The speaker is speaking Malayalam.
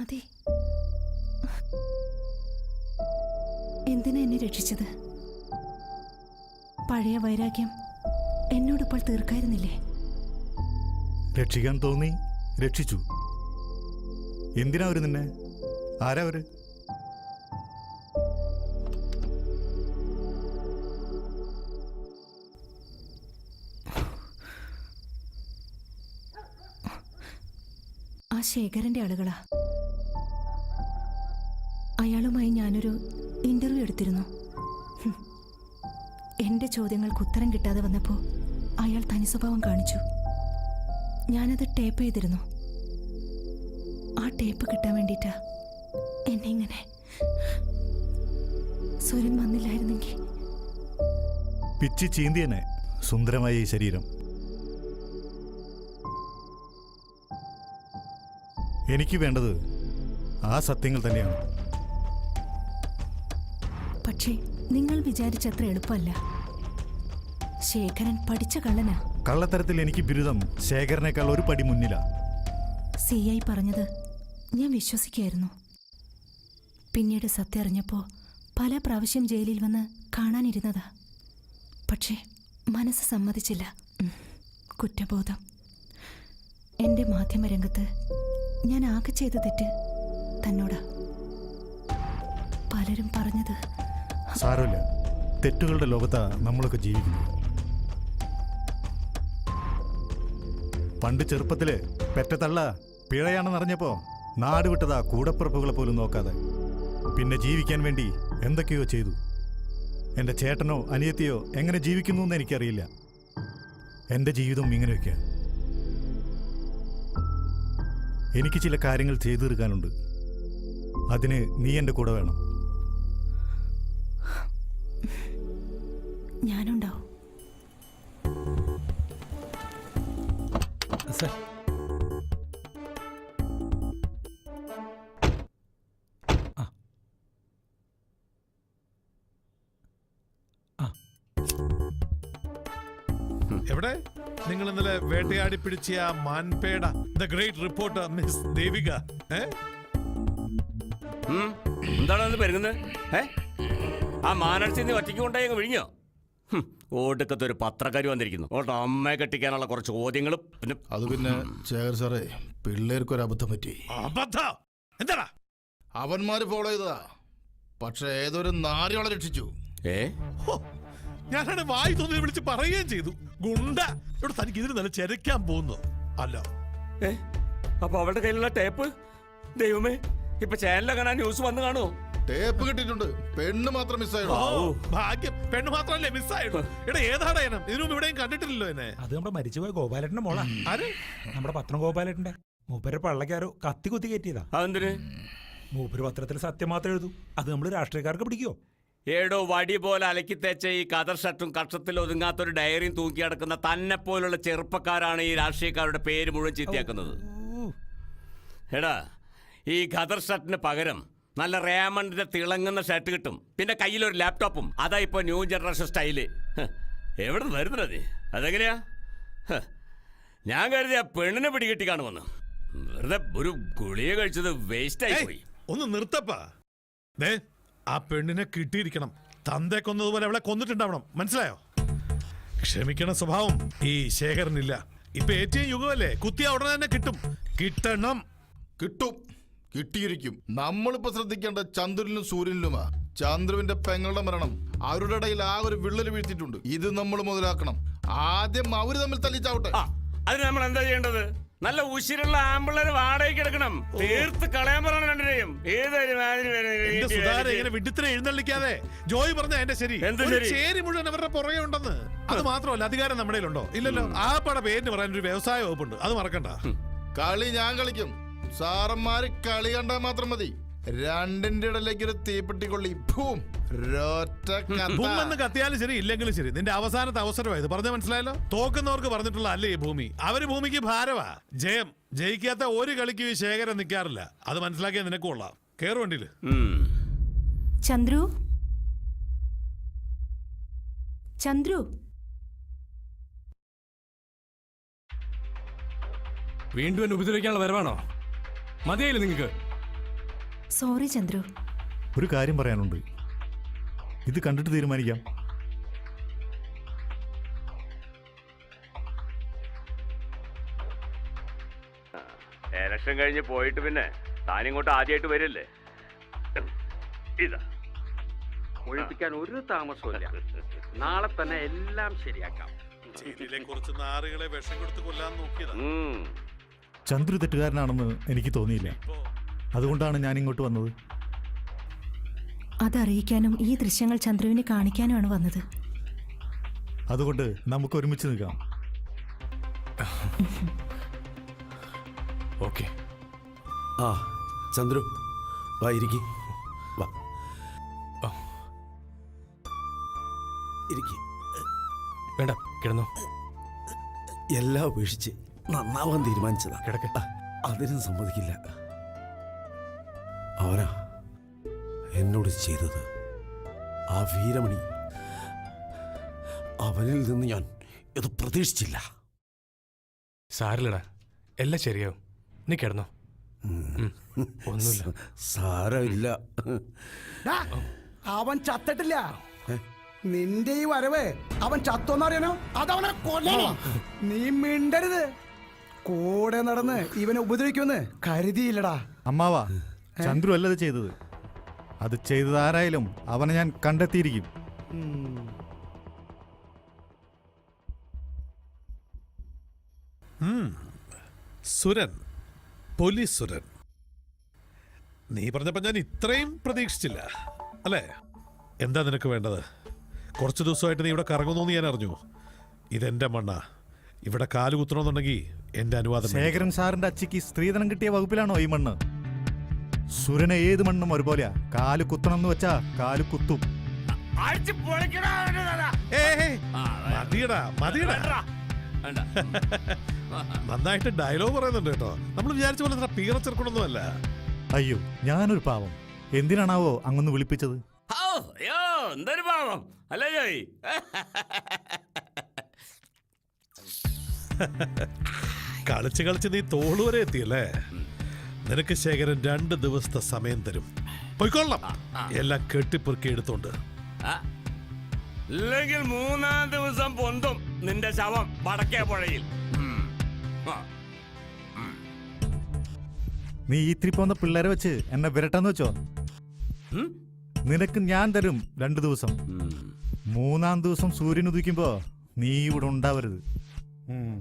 മതി. എന്തിനാ എന്നെ രക്ഷിച്ചത്? പഴയ വൈരാഗ്യം എന്നോട് എന്നോടിപ്പോൾ തീർക്കായിരുന്നില്ലേ? രക്ഷിക്കാൻ തോന്നി രക്ഷിച്ചു. എന്തിനാ അവർ നിന്നെ? ആരാ അവർ? ആ ശേഖരന്റെ ആളുകളാ. അയാളുമായി ഞാനൊരു ഇന്റർവ്യൂ എടുത്തിരുന്നു. എന്റെ ചോദ്യങ്ങൾക്ക് ഉത്തരം കിട്ടാതെ വന്നപ്പോൾ അയാൾ തനി സ്വഭാവം കാണിച്ചു. ഞാനത് ടേപ്പ് ചെയ്തിരുന്നു. ആ ടേപ്പ് കിട്ടാൻ വേണ്ടിട്ടാ എന്നെ ഇങ്ങനെ സുരൻ വന്നില്ലായിരുന്നെങ്കിൽ. പിച്ചി ചീന്തിയനെ സുന്ദരമായ ഈ ശരീരം. എനിക്ക് വേണ്ടത് ആ സത്യങ്ങൾ തന്നെയാണ്. പക്ഷേ നിങ്ങൾ വിചാരിച്ചത്ര എളുപ്പമല്ല. ശേഖരൻ പഠിച്ച കള്ളനാ. കള്ളത്തരത്തിൽ എനിക്ക് ബിരുദം ശേഖരനേക്കാൾ ഒരു പടി മുന്നിലാ. സി ഐ പറഞ്ഞത് ഞാൻ വിശ്വസിക്കായിരുന്നു. പിന്നീട് സത്യം അറിഞ്ഞപ്പോൾ പല പ്രാവശ്യം ജയിലിൽ വന്ന് കാണാനിരുന്നതാ. പക്ഷേ മനസ്സ് സമ്മതിച്ചില്ല. കുറ്റബോധം. എന്റെ മാധ്യമരംഗത്ത് ഞാൻ ആകെ ചെയ്ത തെറ്റ് തന്നോടാ. പലരും പറഞ്ഞത് സാരമില്ല. തെറ്റുകളുടെ ലോകത്താ നമ്മളൊക്കെ ജീവിക്കുന്നത്. പണ്ട് ചെറുപ്പത്തിൽ പെറ്റത്തള്ള പിഴയാണെന്നറിഞ്ഞപ്പോ നാട് വിട്ടതാ കൂടപ്പിറപ്പുകളെ പോലും നോക്കാതെ. പിന്നെ ജീവിക്കാൻ വേണ്ടി എന്തൊക്കെയോ ചെയ്തു. എന്റെ ചേട്ടനോ അനിയത്തിയോ എങ്ങനെ ജീവിക്കുന്നു എന്ന് എനിക്കറിയില്ല. എന്റെ ജീവിതം ഇങ്ങനെയൊക്കെയാ. എനിക്ക് ചില കാര്യങ്ങൾ ചെയ്തു തീർക്കാനുണ്ട്. അതിന് നീ എന്റെ കൂടെ വേണം. ഞാനുണ്ടാവും. സർ. എവിടെ? നിങ്ങൾ ഇന്നലെ വേട്ടയാടി പിടിച്ച ആ മാൻപേട. The great reporter miss Devika. ഏ. എന്താണ് പെരുകുന്നത്? പെരുങ്ങുന്നത് ഏ? ആ മാനടച്ച് നിന്ന് ഒറ്റയ്ക്ക് കൊണ്ടായി അങ്ങ് വിഴിഞ്ഞോ? ഹും. ഒരു പത്രക്കാരി വന്നിരിക്കുന്നു. ഓട്ടോ അമ്മയെ കെട്ടിക്കാനുള്ള കുറച്ച് ചോദ്യങ്ങളും പിന്നെ അത് പിന്നെ ശേഖർ സാറേ പിള്ളേർക്കൊരു അബദ്ധം പറ്റി. അബദ്ധം? എന്താടാ? അവന്മാര് ഫോളോ ചെയ്തതാ. പക്ഷെ ഏതൊരു നാരിയോളെ രക്ഷിച്ചു. ഏ? ഞാനവിടെ ഞാനാണ് വായി തോന്നി വിളിച്ച് പറയുകയും ചെയ്തു. ഗുണ്ട ഇവിടെ തനിക്ക് ഇതിന് നല്ല ചെരക്കാൻ പോകുന്നു. അല്ല. ഏ? അപ്പൊ അവളുടെ കയ്യിലുള്ള ടേപ്പ് ദൈവമേ ഇപ്പൊ ചാനലങ്ങനെ ന്യൂസ് വന്ന് കാണുമോ ടേപ്പ് കിട്ടിയിട്ടുണ്ട്. പെണ്ണ് മാത്രം ഓ മിസ്സായോ ഭാഗ്യം. പെണ്ണ് മാത്രമല്ലേ മിസ്സായിട്ടു എടാ ഇനം ഇതിനു ഇവിടെയും കണ്ടിട്ടില്ലല്ലോ എന്നെ. അത് നമ്മുടെ മരിച്ചുപോയ ഗോപാലേട്ടന്റെ മോളാ. ആര്? നമ്മുടെ പത്രം ഗോപാലേട്ടന്റെ. മൂപ്പര് പള്ളക്കാരോ കത്തി കുത്തി കയറ്റിയതാ. അതെന്തിന്? മൂപ്പര് പത്രത്തിൽ സത്യം മാത്രം എഴുതൂ. അത് നമ്മൾ രാഷ്ട്രീയക്കാർക്ക് പിടിക്കോ ഏടോ വടി പോലെ അലക്കി തേച്ച ഈ കതർ ഷർട്ടും കക്ഷത്തിൽ ഒതുങ്ങാത്തൊരു ഡയറിയും തൂക്കി അടക്കുന്ന തന്നെ പോലുള്ള ചെറുപ്പക്കാരാണ് ഈ രാഷ്ട്രീയക്കാരുടെ പേര് മുഴുവൻ ചീത്തയാക്കുന്നത്. എടാ ഈ ഖദർ ഷർട്ടിന് പകരം നല്ല റേമണ്ടിന്റെ തിളങ്ങുന്ന ഷർട്ട് കിട്ടും. പിന്നെ കയ്യിലൊരു ലാപ്ടോപ്പും അതാ ഇപ്പൊ ന്യൂ ജനറേഷൻ സ്റ്റൈൽ എവിടെ നിന്ന് വരുന്നത് അതെങ്ങനെയാ? ഞാൻ കരുതിയ പെണ്ണിനെ പിടികിട്ടി കാണുമെന്ന്. വെറുതെ ഒരു ഗുളിക കഴിച്ചത് വേസ്റ്റ് ആയി പോയി. ഒന്ന് നിർത്തപ്പാ. ദേ ആ പെണ്ണിനെ കിട്ടിയിരിക്കണം. തന്തെ കൊന്നതുപോലെ അവളെ കൊന്നിട്ടുണ്ടാവണം. മനസ്സിലായോ? ക്ഷമിക്കണ സ്വഭാവം ഈ ശേഖരനില്ല. ഇപ്പൊ ഏറ്റവും യുഗമല്ലേ? കുത്തിയ ഉടനെ തന്നെ കിട്ടും. കിട്ടണം. കിട്ടും. കിട്ടിയിരിക്കും. നമ്മളിപ്പോ ശ്രദ്ധിക്കേണ്ട ചന്ദ്രനിലും സൂര്യനിലുമാ. ചന്ദ്രുവിന്റെ പെങ്ങളുടെ മരണം. അവരുടെ ഇടയിൽ ആ ഒരു വിള്ളൽ വീഴ്ത്തിയിട്ടുണ്ട്. ഇത് നമ്മൾ മുതലാക്കണം. ആദ്യം അവർ തമ്മിൽ തല്ലിച്ചാവട്ടെ. ആ അതിന് നമ്മൾ എന്താ ചെയ്യേണ്ടത്? നല്ല ഉശിരുള്ള ആമ്പിള്ളേര് വാടകയ്ക്ക് എടുക്കണം. തീർത്ത് കളയാൻ പറയണം രണ്ടിനെയും ഏതൊരു മാതിരി എന്റെ സുധാര ഇങ്ങനെ എഴുന്നള്ളിക്കാതെ ജോയ് പറഞ്ഞ എന്റെ ശരി. എന്ത് ഒരു ശരി? ചേരി മുഴുവൻ അവരുടെ പുറകെ ഉണ്ടെന്ന്. അത് മാത്രമല്ല അധികാരം നമ്മുടെ ഉണ്ടോ ഇല്ലല്ലോ. ആ പട പേരിന് പറയാൻ ഒരു വ്യവസായ വകുപ്പുണ്ട്. അത് മറക്കണ്ട. കളി ഞാൻ കളിക്കും. സാറന്മാര് കളി കണ്ടാൽ മാത്രം മതി. രണ്ടിന്റെ ഇടയിലേക്ക് ഒരു തീപ്പെട്ടി കൊള്ളി. ഭൂം. ഒരൊറ്റ കത്തിയാലും ശരി ഇല്ലെങ്കിലും ശരി. നിന്റെ അവസാനത്തെ അവസരമായത് പറഞ്ഞ മനസ്സിലായല്ലോ? തോക്കുന്നവർക്ക് പറഞ്ഞിട്ടുള്ള അല്ലേ ഈ ഭൂമി? അവർ ഭൂമിക്ക് ഭാരവാ. ജയം. ജയിക്കാത്ത ഒരു കളിക്കും ഈ ശേഖരം നിൽക്കാറില്ല. അത് മനസ്സിലാക്കിയ നിനക്ക് കൊള്ളാം. കേറു വണ്ടിയിൽ. ചന്ദ്രു? ചന്ദ്രു? വീണ്ടും എന്നെ ഉപദ്രവിക്കാനുള്ള വരവാണോ? മതിയായില്ലേ നിങ്ങൾക്ക് സോറി ചന്ദ്രു. ഒരു കാര്യം പറയാനുണ്ട്. ഇത് കണ്ടിട്ട് തീരുമാനിക്കാം. ഇലക്ഷൻ കഴിഞ്ഞ് പോയിട്ട് പിന്നെ താനിങ്ങോട്ട് ആദ്യമായിട്ട് വരില്ലേ? ഇതാ. ഒഴിപ്പിക്കാൻ ഒരു താമസമില്ല നാളെ തന്നെ എല്ലാം ശരിയാക്കാം. കുറച്ച് നാറുകളെ വിഷം കൊടുത്ത് കൊല്ലാൻ നോക്കിയതാ. ചന്ദ്രു തെറ്റുകാരനാണെന്ന് എനിക്ക് തോന്നിയില്ല? അതുകൊണ്ടാണ് ഞാൻ ഇങ്ങോട്ട് വന്നത്. അതറിയിക്കാനും ഈ ദൃശ്യങ്ങൾ ചന്ദ്രുവിനെ കാണിക്കാനുമാണ് വന്നത്. അതുകൊണ്ട് നമുക്ക് ഒരുമിച്ച് നിൽക്കാം. ഓക്കെ. ആ ചന്ദ്രു വാ ഇരിക്കി. വാ. ഇരിക്കി. വേണ്ട കിടന്നോ. എല്ലാം ഉപേക്ഷിച്ച്. നന്നാവാൻ തീരുമാനിച്ചതാ. കിടക്ക. അതിനും സമ്മതിക്കില്ല. അവനാ എന്നോട് ചെയ്തത്. ആ വീരമണി അവനിൽ നിന്ന് ഞാൻ ഇത് പ്രതീക്ഷിച്ചില്ല. സാരില്ലടാ. എല്ലാം ശരിയാവും. നീ കിടന്നോ. ഒന്നുമില്ല. സാരമില്ല. അവൻ ചത്തിട്ടില്ല. നിന്റെ ഈ വരവ് അവൻ ചത്തോന്നറിയണോ അതവനെ കൊല്ലണോ? നീ മിണ്ടരുത്. കൂടെ നടന്ന് ഇവനെ ഉപദ്രവിക്കുമെന്ന് കരുതിയില്ലടാ. അമ്മാവാ ചന്ദ്രു അല്ലത് ചെയ്തത്. അത് ചെയ്തത് ആരായാലും അവനെ ഞാൻ കണ്ടെത്തിയിരിക്കും. സുരൻ പോലീസ് സുരൻ. നീ പറഞ്ഞപ്പോ ഞാൻ ഇത്രയും പ്രതീക്ഷിച്ചില്ല അല്ലേ? എന്താ നിനക്ക് വേണ്ടത്? കുറച്ച് ദിവസമായിട്ട് നീ ഇവിടെ കറങ്ങുന്നു ഞാൻ അറിഞ്ഞു. ഇതെന്റെ മണ്ണ. ഇവിടെ കാലുകുത്തണമെന്നുണ്ടെങ്കിൽ എന്റെ അനുവാദം വേണം. ശേഖരൻ സാറിന്റെ അച്ഛക്ക് സ്ത്രീധനം കിട്ടിയ വകുപ്പിലാണോ ഈ മണ്ണ്? സുരനെ ഏത് മണ്ണും ഒരുപോലെയാ. കാൽ കുത്തണം എന്ന് വെച്ചാ കാൽ കുത്തും. അടിച്ച് പൊളിക്കടാ അവനെ ദാദാ. ഏയ്, ഏയ്, മതിയെടാ മതിയെടാ. വേണ്ട. നന്നായിട്ട് ഡയലോഗ് പറയുന്നുണ്ട് കേട്ടോ. നമ്മൾ വിചാരിച്ച പോലെ പീറ ചെറുക്കണമൊന്നുമല്ല അയ്യോ ഞാനൊരു പാവം. എന്തിനാണാവോ അങ്ങൊന്ന് വിളിപ്പിച്ചത്? എന്തൊരു പാവം. അല്ലേ ജോയി? കളിച്ച് കളിച്ച് നീ തോൾ വരെ എത്തിയല്ലേ? നിനക്ക് ശേഖരൻ രണ്ട് ദിവസത്തെ സമയം തരും. പോയിക്കൊള്ളാം. എല്ലാം കെട്ടിപ്പെറുക്കി എടുത്തോണ്ട്. ഇല്ലെങ്കിൽ മൂന്നാം ദിവസം പൊന്തും നിന്റെ ശവം വടക്കേ പുഴയിൽ. നീ ഇത്തിരി പോന്ന പിള്ളേരെ വെച്ച് എന്നെ വിരട്ടെന്ന് വെച്ചോ? നിനക്ക് ഞാൻ തരും രണ്ടു ദിവസം. മൂന്നാം ദിവസം സൂര്യൻ ഉദിക്കുമ്പോ നീ ഇവിടെ ഉണ്ടാവരുത്. 嗯。